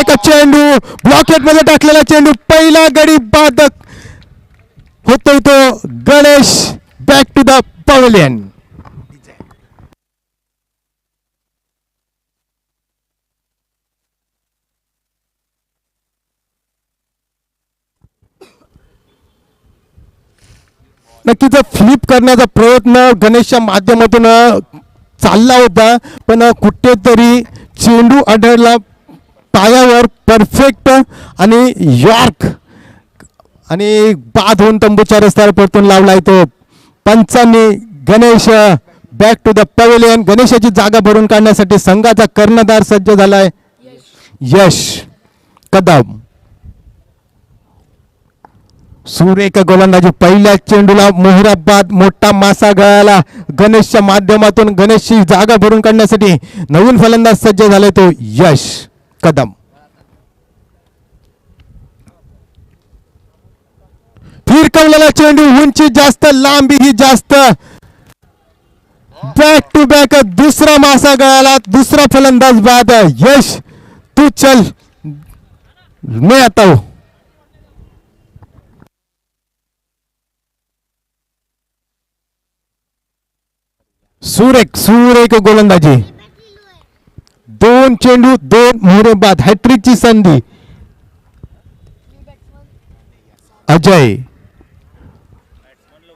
एक चेंडू ब्लॉकेटमध्ये टाकलेला चेंडू पहिला गडी बाधक होतोय तो Ganesh back to the pavilion नक्कीच फ्लिप करण्याचा प्रयत्न गणेशच्या माध्यमातून चालला होता पण कुठेतरी चेंडू आढळला. पायावर परफेक्ट आणि यॉर्क आणि बाद होऊन तंबूच्या रस्त्यावर परतून लावला तो पंचांनी Ganesh back to the pavilion गणेशाची जागा भरून काढण्यासाठी संघाचा कर्णधार सज्ज झालाय. यश कदम. सुरेख गोलंदाजी पहिल्या चेंडूला मोहराबाद मोठा मासा गळाला. गणेशच्या माध्यमातून गणेशची जागा भरून काढण्यासाठी नवीन फलंदाज सज्ज झाले तो यश. कदम. फिरकवलेला चेंडू उंची जास्त लांबी ही जास्त. बॅक टू बॅक दुसरा मासा गळाला दुसरा फलंदाज बाद. यश तू चल. मैं आता हूं. सुरेख सुरेख गोलंदाजी. दोन चेंडू दोन मोहरे बाद. हॅट्रिकची संधी. अजय.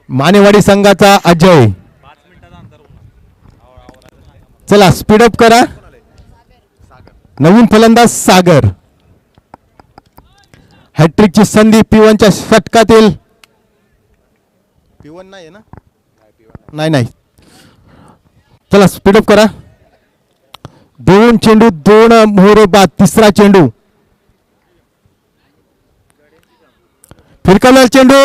मानेवाडी संघाचा अजय. चला स्पीडअप करा. नवीन फलंदाज सागर. हॅट्रिकची संधी पिवनच्या षटकातील. पिवन नाही ना? नाही नाही. चला स्पीडअप करा. दोन चेंडू दोन मोहरे बाद तिसरा चेंडू. फिरकवलेला चेंडू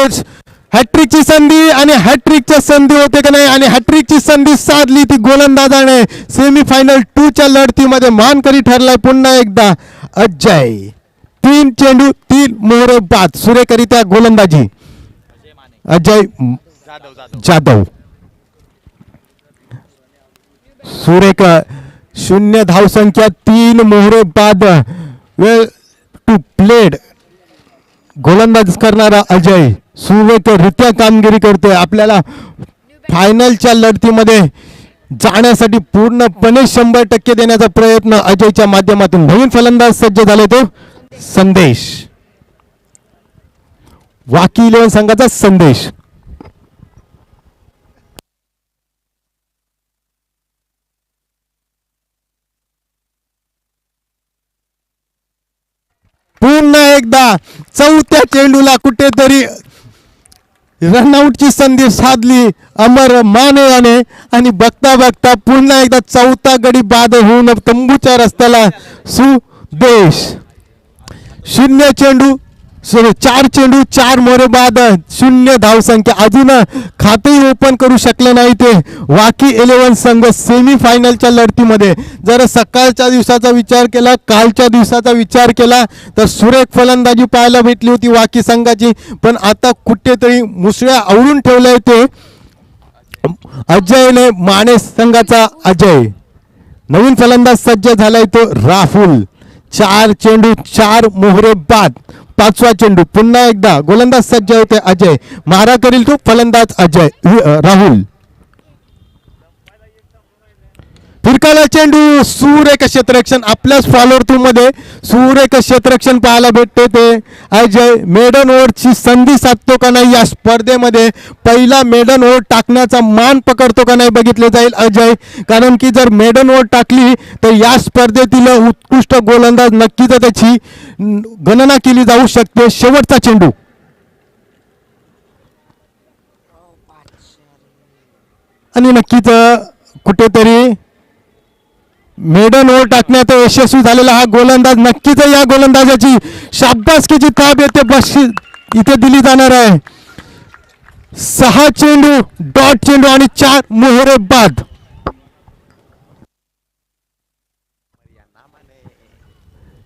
हॅट्रिकची संधी आणि हॅट्रिकच्या संधी होते का नाही? आणि हॅट्रिकची संधी साधली ती गोलंदाजाने. सेमीफायनल टूच्या लढतीमध्ये मानकरी ठरलाय पुन्हा एकदा अजय. तीन चेंडू तीन मोहरे बाद. सुरेकरित्या गोलंदाजी. अजय जाधव. सुरेख शून्य धावसंख्या तीन मोहरे बाद. वेळ टू प्लेड गोलंदाज करणारा अजय सुवेकरित्या कामगिरी करतोय. आपल्याला फायनलच्या लढतीमध्ये जाण्यासाठी पूर्णपणे शंभर टक्के देण्याचा प्रयत्न अजयच्या माध्यमातून. नवीन फलंदाज सज्ज झाले तो संदेश. वाकी इलेव्हन संघाचा संदेश. पुन्हा एकदा चौथ्या चेंडूला कुठेतरी रनआउटची संधी साधली अमर माने याने आणि बघता बघता पुन्हा एकदा चौथा गडी बाद होऊन तंबूच्या रस्त्याला सुदेश. शून्य चेंडू चार चेंडू चार मोरे बाद शून्य धावसंख्या अजून खातेही ओपन करू शकले नाही ते. वाकी इलेव्हन संघ सेमी फायनलच्या लढतीमध्ये. जर सकाळच्या दिवसाचा विचार केला कालच्या दिवसाचा विचार केला तर सुरेख फलंदाजी पाहायला भेटली होती वाकी संघाची. पण आता कुठेतरी मुसळ्या आवडून ठेवल्या ते. अजयने माने संघाचा अजय. नवीन फलंदाज सज्ज झालाय तो राहुल. चार चेंडू चार मोहरे बाद. पाचवा चेंडू. पुन्हा एकदा गोलंदाज सज्ज होते अजय. मारा करील तो फलंदाज अजय. राहुल. फिरकाला चेंडू सुरेख क्षेत्ररक्षण. आपल्याच फॉलोअर टू मध्ये सुरेख क्षेत्ररक्षण पाहायला भेटते ते. अजय मेडन ओव्हरची संधी साधतो का नाही या स्पर्धेमध्ये? पहिला मेडन ओव्हर टाकण्याचा मान पकडतो का नाही बघितले जाईल अजय. कारण की जर मेडन ओव्हर टाकली तर या स्पर्धेतील उत्कृष्ट गोलंदाज नक्कीच त्याची गणना केली जाऊ शकते. शेवटचा चेंडू. आणि नक्कीच कुठेतरी मेडन ओव्हर टाकण्यात यशस्वी झालेला हा गोलंदाज नक्कीच या गोलंदाजाची शाब्दासकीची ताब येते बशी इथे दिली जाणार आहे. सहा चेंडू डॉट चेंडू आणि चार मोहरे बाद.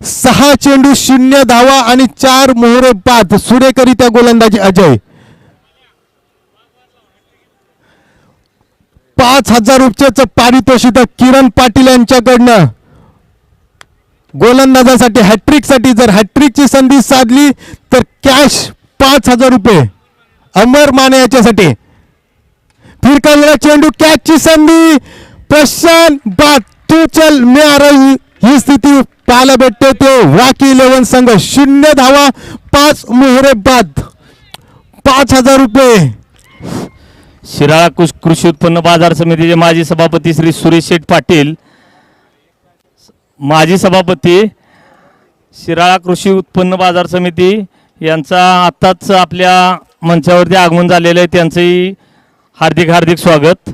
सहा चेंडू शून्य धावा आणि चार मोहरे बाद. सुरेकरित्या गोलंदाजी अजय. पाच हजार रुपयाचं पारितोषिक किरण पाटील यांच्याकडनं. गोलंदाजासाठी हॅट्रिकसाठी जर हॅट्रिकची संधी साधली तर कॅश पाच हजार रुपये. अमर माने याच्यासाठी. फिरकालेला चेंडू कॅचची संधी. प्रशांत बाद तू चल मी आ ही स्थिती. पाहायला भेटते ते वाकी इलेव्हन संघ शून्य धावा पाच मोहरे बाद. पाच हजार रुपये. शिराळा कृष- कृषी उत्पन्न बाजार समितीचे माजी सभापती श्री सुरेश शेठ पाटील माजी सभापती शिराळा कृषी उत्पन्न बाजार समिती यांचा आत्ताच आपल्या मंचावरती आगमन झालेलं आहे. त्यांचंही हार्दिक हार्दिक स्वागत.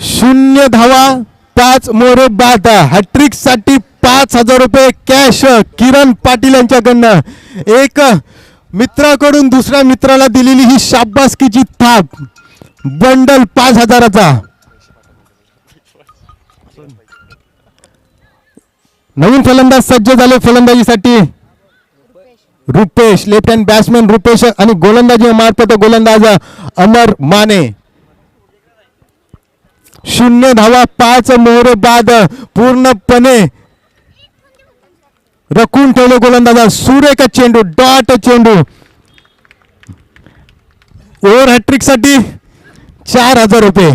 शून्य धावा पाच मोरे बाधा हॅट्रिकसाठी पाच हजार रुपये कॅश. किरण पाटील यांच्याकडनं. एक मित्राकडून दुसऱ्या मित्राला दिलेली ही शाबासकीची थाप. बंडल पाच हजाराचा. नवीन फलंदाज सज्ज झाले फलंदाजीसाठी. Rupesh left hand batsman Rupesh आणि गोलंदाजी मार्फत गोलंदाज अमर माने. शून्य धावा पाच मोहरे बाद पूर्णपणे रखून ठेवले गोलंदाजा सुरेख चेंडू डॉट चेंडू. ओव्हर हॅट्रिकसाठी चार हजार रुपये.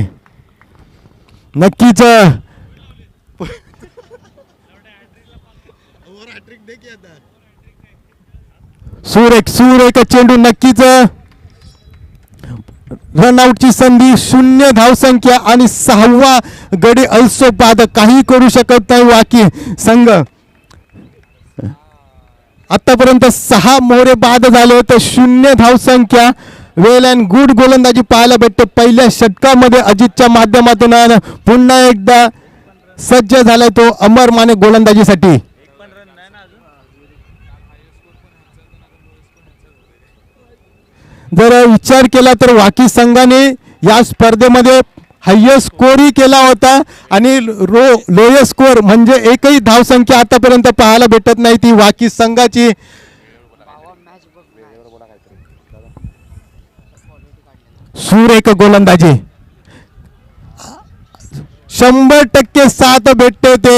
नक्कीच सुरेख सुरेख चेंडू नक्कीच रनआउटची संधी शून्य धावसंख्या आणि सहावा गडी अल्सो बाद काही करू शकत नाही वाकी संघ. आतापर्यंत सहा मोरे बाद झाले होते. शून्य धावसंख्या वेल अँड गुड गोलंदाजी पाहायला भेटते. पहिल्या षटकामध्ये अजितच्या माध्यमातून पुन्हा एकदा सज्ज झालाय तो अमर माने गोलंदाजीसाठी. जर विचार केला तर वाकी संघाने या स्पर्धेमध्ये हायस्ट स्कोरही केला होता आणि रो लोएस्ट स्कोर म्हणजे एकही धावसंख्या आतापर्यंत पाहायला भेटत नाही. ती वाकी संघाची सूर एक गोलंदाजी. शंभर टक्के साथ भेटते ते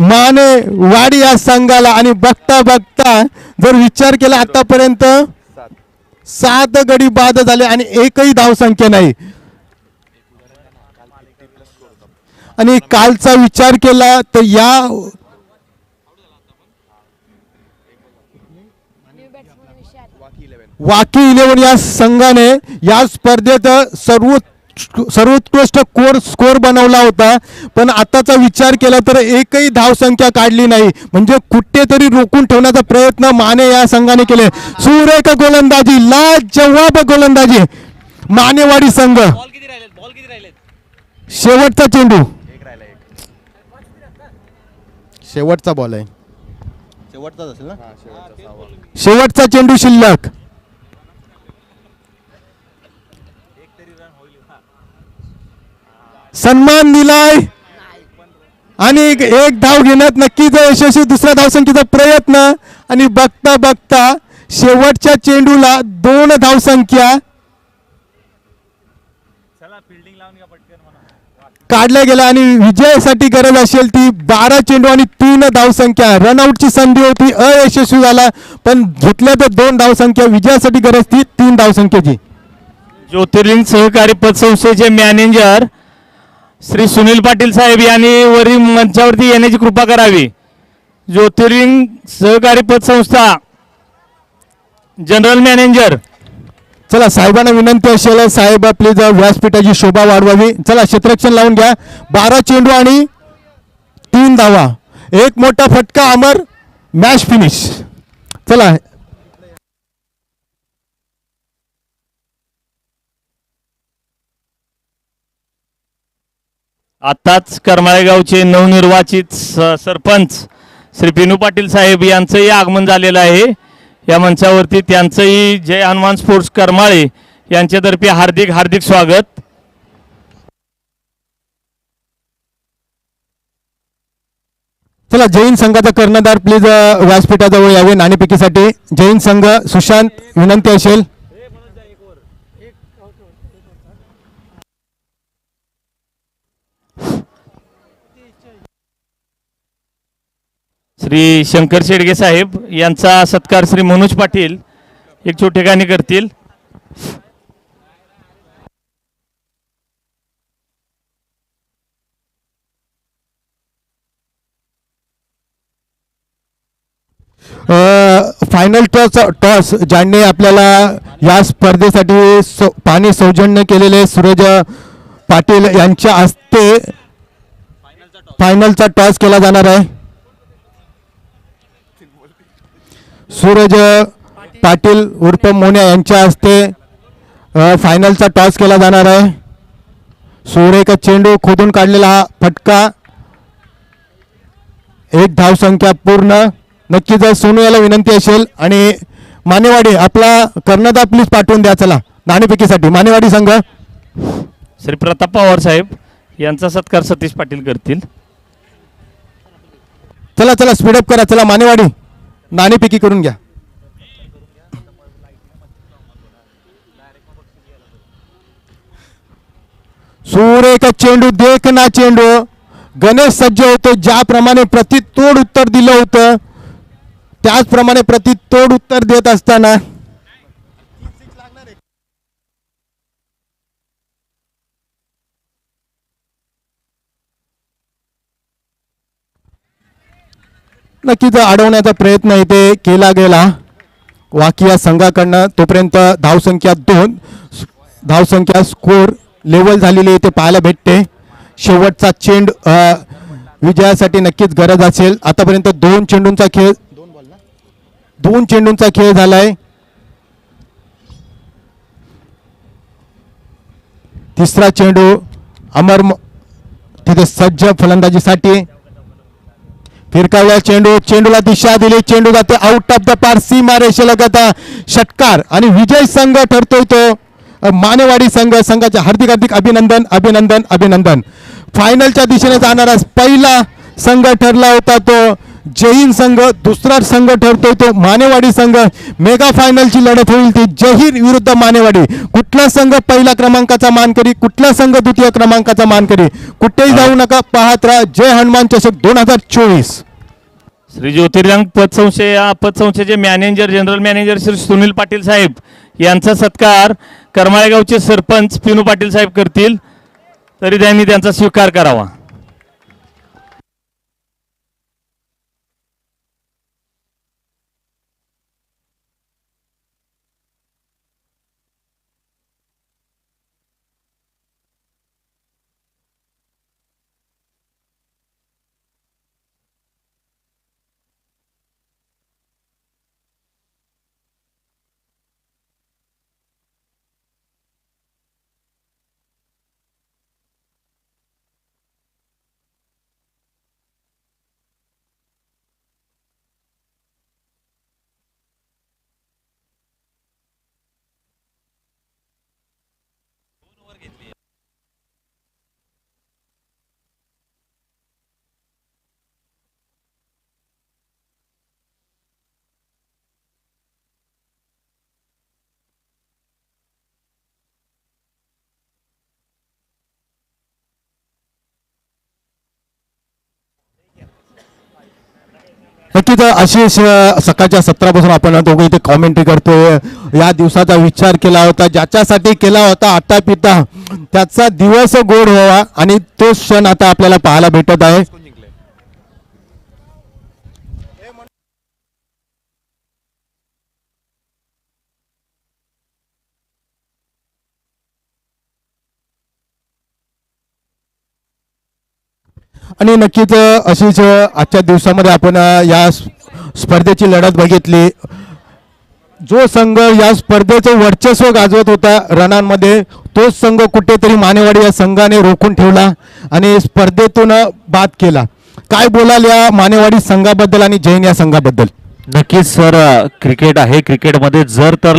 माने वाडी या संघाला आणि बघता बघता जर विचार केला आतापर्यंत सात गडी बाद झाले आणि एकही धावसंख्या नाही. आणि कालचा विचार केला तर या वाकी इलेव्हन या संघाने या स्पर्धेत सर्व सर्वोत्कृष्ट कोर स्कोर बनवला होता. पण आताचा विचार केला तर एकही धावसंख्या काढली नाही. म्हणजे कुठेतरी रोखून ठेवण्याचा प्रयत्न माने या संघाने केले. सुरेख गोलंदाजी लाजवाब गोलंदाजी. मानेवाडी संघ. शेवटचा चेंडू. शेवटचा बॉल आहे. शेवटचाच असेल ना? शेवटचा चेंडू शिल्लक. सन्मान दिलाय. आणि एक धाव घेण्यात नक्कीच यशस्वी दुसऱ्या धावसंख्येचा प्रयत्न. आणि बघता बघता शेवटच्या चेंडूला दोन धावसंख्या काढल्या गेल्या आणि विजयासाठी गरज असेल ती बारा चेंडू आणि तीन धावसंख्या. रनआउटची संधी होती अयशस्वी झाला पण घेतल्या तर दोन धावसंख्या. विजयासाठी गरज ती तीन धावसंख्येची. ज्योतिर्लिंग सहकारी पतसंस्थेचे मॅनेजर श्री सुनील पाटील साहेब यांनी वरील मंचावरती येण्याची कृपा करावी. ज्योतिर्लिंग सहकारी पतसंस्था जनरल मॅनेजर चला साहेबांना विनंती असेल साहेब आपली जर व्यासपीठाची शोभा वाढवावी. चला क्षेत्रक्षण लावून घ्या. बारा चेंडू आणि तीन धावा. एक मोठा फटका अमर. Match finish. चला. आत्ताच करमाळे गावचे नवनिर्वाचित सरपंच श्री पिनू पाटील साहेब यांचंही आगमन झालेलं आहे. या मंचावरती त्यांचंही जय हनुमान स्पोर्ट्स करमाळे यांच्यातर्फे हार्दिक हार्दिक स्वागत. चला जैन संघाचा कर्णधार प्लीज व्यासपीठाजवळ यावे नाणेपिकीसाठी जैन संघ सुशांत विनंती असेल. श्री शंकर शेडगे साहेब यांचा सत्कार श्री मनोज पाटील एक छोटे गाणे करतील. फायनल टॉस टॉस ज्यांनी आपल्याला या स्पर्धेसाठी सौ पाणी सौजन्य केलेले सूरज पाटील यांच्या हस्ते फायनलचा टॉस केला जाणार आहे. सूरज पाटील उर्फ मोन्या यांच्या हस्ते फायनलचा टॉस केला जाणार आहे. सुरेख चेंडू खोदून काढलेला हा फटका. एक धाव संख्या पूर्ण. नक्कीच सोनू याला विनंती असेल आणि मानेवाडी आपला कर्णधार प्लीज पाठवून द्या चला. नाणेफेकीसाठी. मानेवाडी संघ. श्री प्रताप पवार साहेब यांचा सत्कार सतीश पाटील करतील. चला चला स्पीडअप करा. चला मानेवाडी. नाणेपिकी करून घ्या. सुरेख चेंडू देख ना चेंडू. गणेश सज्ज होतो ज्याप्रमाणे प्रतितोड उत्तर दिलं होतं त्याचप्रमाणे प्रतितोड उत्तर देत असताना नक्कीच अडवण्याचा प्रयत्न इथे केला गेला. वाकिया संघाकडनं तोपर्यंत धावसंख्या दोन धावसंख्या स्कोर लेवल झालेली इथे पाहायला भेटते. शेवटचा चेंड विजयासाठी नक्कीच गरज असेल. आतापर्यंत दोन चेंडूंचा खेळ दोन चेंडूंचा खेळ झालाय. तिसरा चेंडू अमर तिथे सज्ज फलंदाजीसाठी फिरकावला चेंडू चेंडूला दिशा दिली चेंडू जाते आउट ऑफ द पार सीमा रेषेलगत षटकार आणि विजय संघ ठरतोय तो. मानेवाडी संघ संघाचे हार्दिक हार्दिक अभिनंदन अभिनंदन अभिनंदन. फायनलच्या दिशेने जाणारा पहिला संघ ठरला होता तो. जैन संघ दुसरा संघ ठरतोय तो मानेवाडी संघ. मेगा फायनलची लढत होईल ती. जहीर विरुद्ध मानेवाडी. कुठला संघ पहिला क्रमांकाचा मानकरी कुठला संघ द्वितीय क्रमांकाचा मानकरी कुठेही जाऊ नका पाहत राहा. जय हनुमान चषक दोन हजार चोवीस. श्री ज्योतिर्लिंग पतसंशय या पतसंस्थेचे manager general manager Shri Sunil Patil साहेब यांचा सत्कार करमाळेगावचे सरपंच पिनू पाटील साहेब करतील. तरी त्यांनी त्यांचा स्वीकार करावा. नक्कीच अशी सकाळच्या सत्रापासून आपण दोघं इथे कॉमेंट्री करतोय. या दिवसाचा विचार केला होता ज्याच्यासाठी केला होता आता पिता त्याचा दिवस गोड व्हावा आणि तो क्षण आता आपल्याला पाहायला भेटत आहे. आणि नक्कीच अशीच आजच्या दिवसामध्ये आपण या स्पर्धेची लढत बघितली. जो संघ या स्पर्धेचं वर्चस्व गाजवत होता रणांमध्ये तोच संघ कुठेतरी मानेवाडी या संघाने रोखून ठेवला आणि स्पर्धेतून बाद केला. काय बोलाल या मानेवाडी संघाबद्दल आणि जैन या संघाबद्दल? नक्कीच सर क्रिकेट आहे. क्रिकेटमध्ये जर तरला